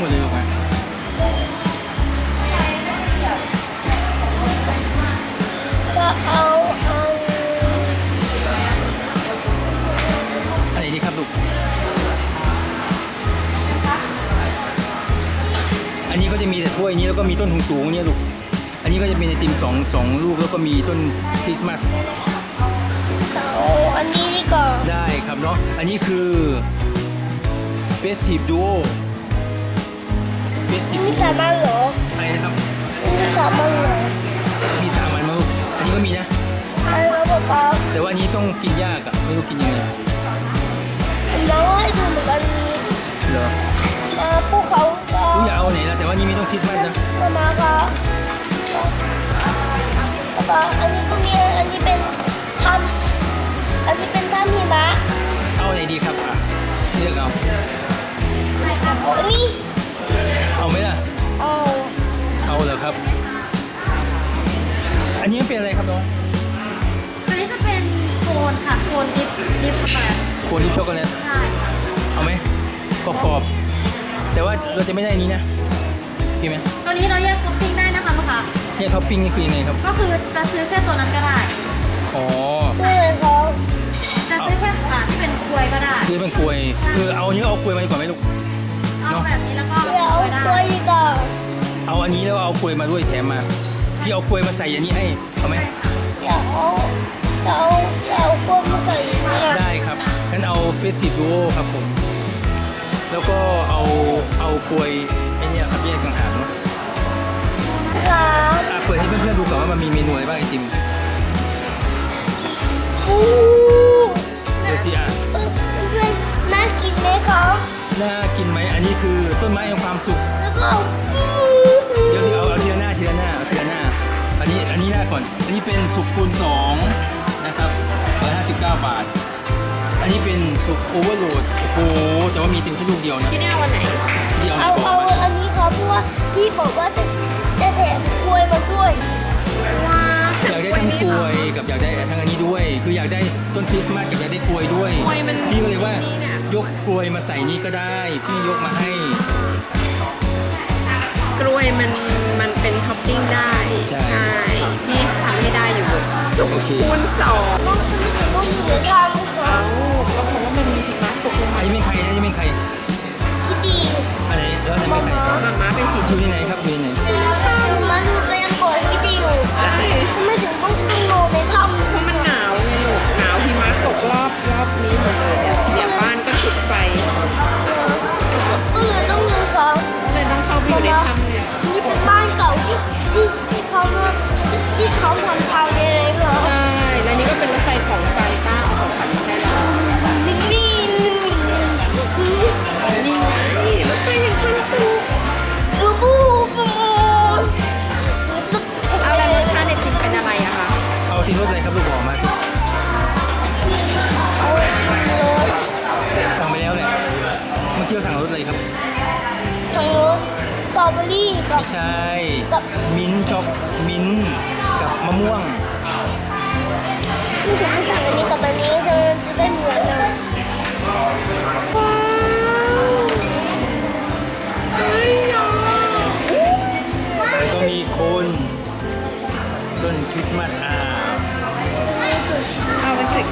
หมดเลยอะไรดีครับลูก อันนี้ก็จะมีแต่ถ้วยนี้แล้วก็มีต้นถุงสูงเนี่ยลูก อันนี้ก็จะเป็นไอติมสองสองลูกแล้วก็มีต้นคริสต์มาสเอาอันนี้ดีกว่า ได้ครับเนาะ อันนี้คือ Festive Duo มี Duo สามอันเหรออะไรนะครับ มีสามอันเหรอมีสามอันมาลูกอันนี้ก็มีนะ อะไรนะป๊าป๊าแต่ว่าอันนี้ต้องกินยากอะไม่รู้กินยังไงน้องให้ดูเหมือนกันมีเหรอเอ่อภูเขาก็รู้อยากเอาไหนแล้วแต่ว่านี่ไม่ต้องคิดมากนะมามาค่ะป๊าป๊าอันนี้ก็มีอันนี้เป็นถ้ำอันนี้เป็นถ้ำหิมะเอาไหนดีครับอะเลือกเอาโอ้นี่เอาเลยครับอันนี้มันเป็นอะไรครับน้องอันนี้จะเป็นโคนค่ะโคนดิฟดิฟช็อกโกแลตโคนที่ช็อกโกแลตใช่ค่ะเอาไหมกรอบๆแต่ว่าเราจะไม่ได้อันนี้นะพี่ไหมตัวนี้เราแยกท็อปปิ้งได้นะคะลูกค้าเนี่ยท็อปปิ้งนี่คือยังไงครับก็คือจะซื้อแค่ตัวนั้นก็ได้ อ๋อเพื่อนเขาจะซื้อแค่อ่าที่เป็นกล้วยก็ได้ คือเป็นกลวยคือเอาอันนี้เอากลวยมาดีกว่าไหมลูก เอาแบบนี้แล้วก็เดี๋ยวกล้วยได้ตัวดีก ว่าเอาอันนี้แล้วเอากลวยมาด้วยแถมมา พี่เอากลวยมาใส่อันนี้ให้เอาไหมเดี๋ยวเดี๋ยวเดี๋ยวกล้วยมาใส่นี่นะได้ครับงั้นเอาเฟส i ิ e ดูโอครับผม แล้วก็เอาเอากลวยไอ้เนี่ยครับแยกต่างหากเนาะครับอะเปิดให้เพื่อนๆดูก่อนว่ามันมีเมนูอะไรบ้างไอติมอู้เดี๋ยวสิอะเออเพื่อนน่ากินไหมครับน่ากินไหมอันนี้คือต้นไม้แห่งความสุขแล้วก็ ก่อน อันนี้เป็นสุกคูณสองนะครับ159 บาท อันนี้เป็นสุกโอเวอร์โหลดโอ้โหแต่ว่ามีติมแค่ลูกเดียวนะที่นี่เอาวันไหนที่เอาในเอากล่องเอามาอันนี้ครับเพราะว่าพี่บอกว่าจะจะแถมกล้วยมาด้วยว้าอยากได้ทั้งกลวยกับอยากได้ทั้งอันนี้ด้วย คืออยากได้ต้นคริสต์มาสกับอยากได้กลวยด้วยกล้วยมันพี่ก็เลยว่านี่เนี่ยยกกลวยมาใส่นี่ก็ได้ พี่ยกมาให้ กล้วยมันมันเป็นท็อปปิ้งได้ ใช่พี่ทำให้ได้อยู่สุกโอเคคูณสองลูกจะไม่ถึง ถอะไรครับลูกบอกมาสิสั่งไปแล้วแหละเมื่อกี้เราสั่งรถอะไรครับทางโน้นสตรอเบอรี่กับ ไม่ใช่มิ้นท์ช็อกมิ้นท์กับมะม่วง ที่ฉันสั่งอันนี้กับอันนี้จะจะได้เหมื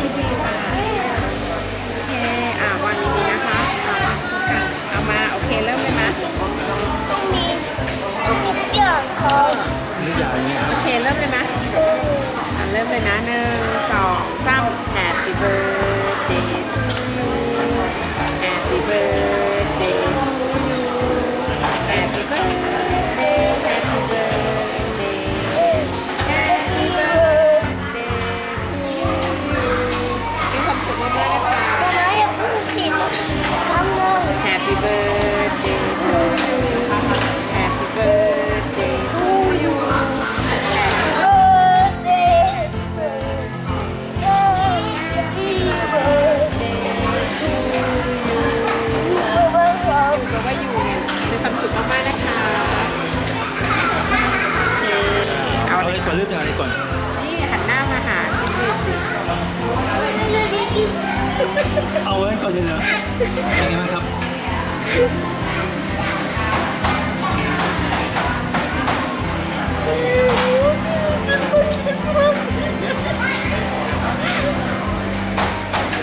ที่ดีมาโอเคอ่าวางอย่างนี้นะคะเอามาเอามาโอเคเริ่มเลยนะต้องมีต้องมีทุกอย่างครับหรืออย่างนี้ครับ โอเคเริ่มเลยนะเอออะเริ่มเลยนะหนึ่ง นี่หันหน้ามาหาเอาไว้ก่อนเลยนะยังไงบ้าครับ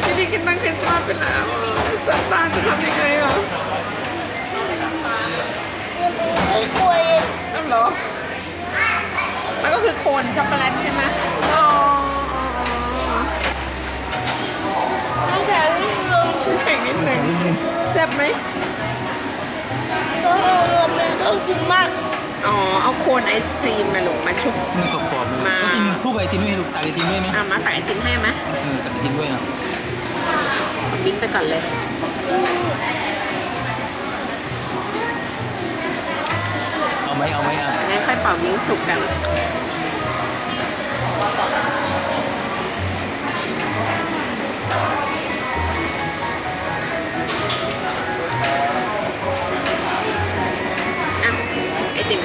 พี่พี่กินตั้งคริสต์มาสไปแล้วซาตานจะทำยังไงอะไม่กลัวเองเหรอ โคนช็อกโกแลตใช่ไหมอ๋อน้ำแข็งนิดนึงแข็งนิดหนึ่งแซ่บไหมก็มันต้องกินมาก อ๋อ เอาโคนไอศครีมมาลงมาชุบ มันกรอบๆเลยมา ก็กินคู่กับไอติมด้วยลูกตักไอติมด้วยไหมอะมาตักไอติมให้ไหมเออตักไอติมด้วยนะเอามิ้นท์ไปก่อนเลย เอาไหมเอาไหมอะ งั้นค่อยเป่ามิ้งสุกกัน อะ ไอติม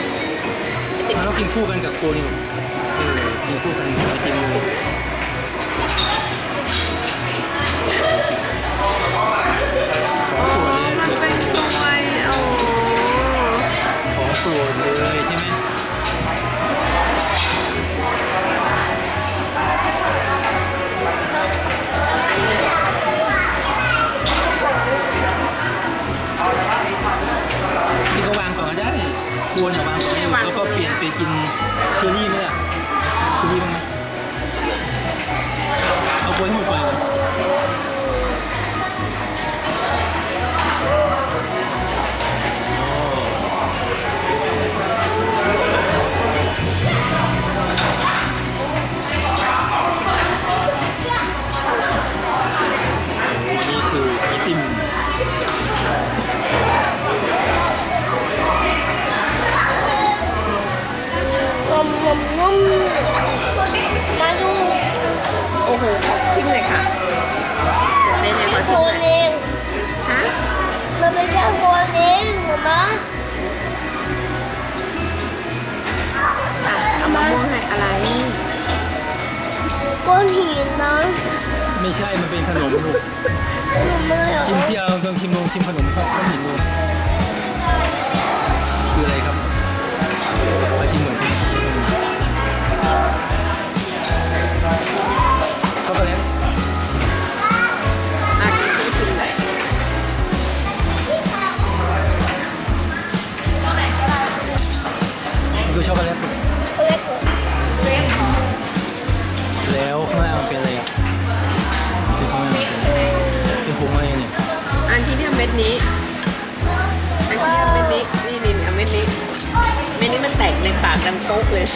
ไอติมมันต้องกินคู่กันกับโกนี่ลูกเออกินคู่กันกับไอติมเลย มงมงมมาดูโอ้โหขอชิมเลยค่ะในในขอโคชิมหนน่อยเองฮะ มันเป็นแค่โคนเองหนูนะอะเอามะม่วงให้อะไรก้อนหินนะไม่ใช่ มันเป็นขนมลูก หนูไม่เอา ชิมที่เอาลองชิมลองชิมขนมข้าวข้าวหมินดู คือช็อกโกแลตลูกเล็กแล้วข้างล่างมันเป็นอะไรอะสีข้างล่างมันเป็นอะไรเป็นผงอะไรเนี่ยอันที่เนี่ยเม็ดนี้ อันที่เนี่ยเม็ดนี้ นี่นี่เอาเม็ดนี้ เม็ดนี้มันแตกในปากดังโป๊กเลย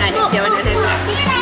อะเดี๋ยวเดี๋ยวเดี๋ยว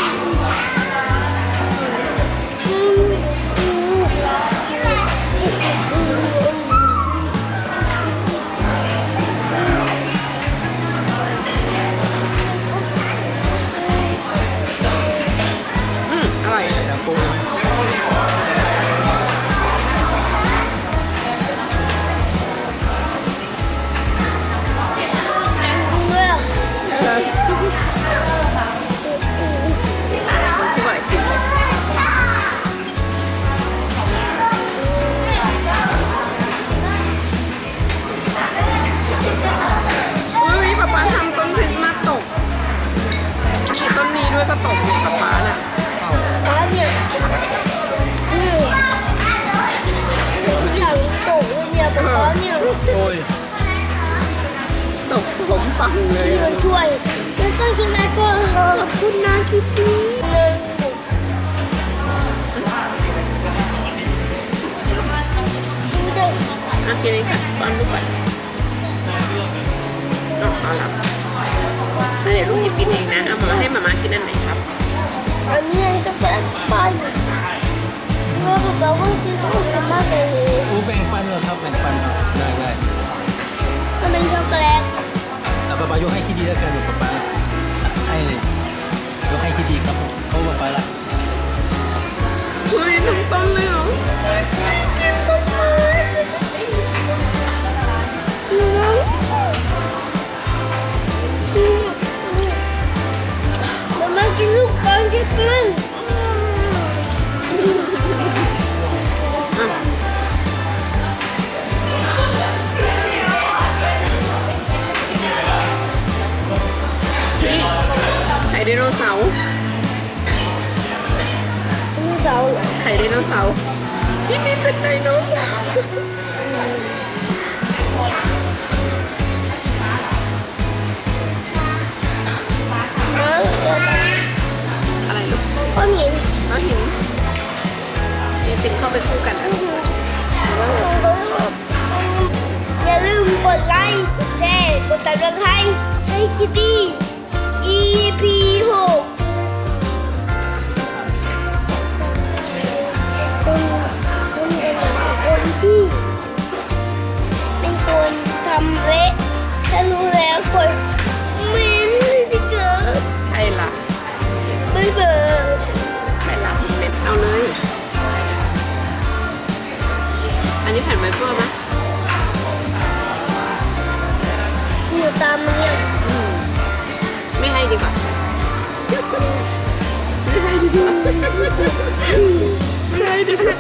ตกสมปังเลยที่มันช่วยแล้วก็กินแม่ก็ขอบคุณนะคิตตี้หนึ่งอะกินเลยค่ะป้อนลูกไปเอาเอาละเดี๋ยวลูกหยิบกินเองนะเอามาให้มามากินอันไหนครับ อันนี้จะเป็นป้ายเมื่อบอกว่ากินก็สามารถเลยอู้แบ่งปันเหรอครับแบ่งปันได้ได้มันเป็นช็อกโกแลต ป๊าป๊ายกให้คิดดีแล้วกันเดี๋ยวป๊าป๊าให้เลยยกให้คิดดีครับเขาป๊าป๊าละเฮ้ยทั้งต้นเลยเหรอมันมากินลูกบอลที่ขึ้น สาร์ไข่ไดโนเสาร์ที่นี่เป็นไดโนเสาร์อะไรลูกก้อนหินก้อนหินไอติมเข้าไปคู่กันอย่าลืมกดไลค์กดแชร์กดติดตามให้ให้คิตตี้ EP 6 ถ้ารู้แล้วคนเม้นที่เจอใครล่ะไม่เบิร์ใครล่ะเป็นเอาเลย อันนี้แผ่นไวเปอร์ไหมอยู่ตามมันเนี่ยอืมไม่ให้ดีกว่า ไม่ให้ดีกว่าไม่ให้ดีกว่า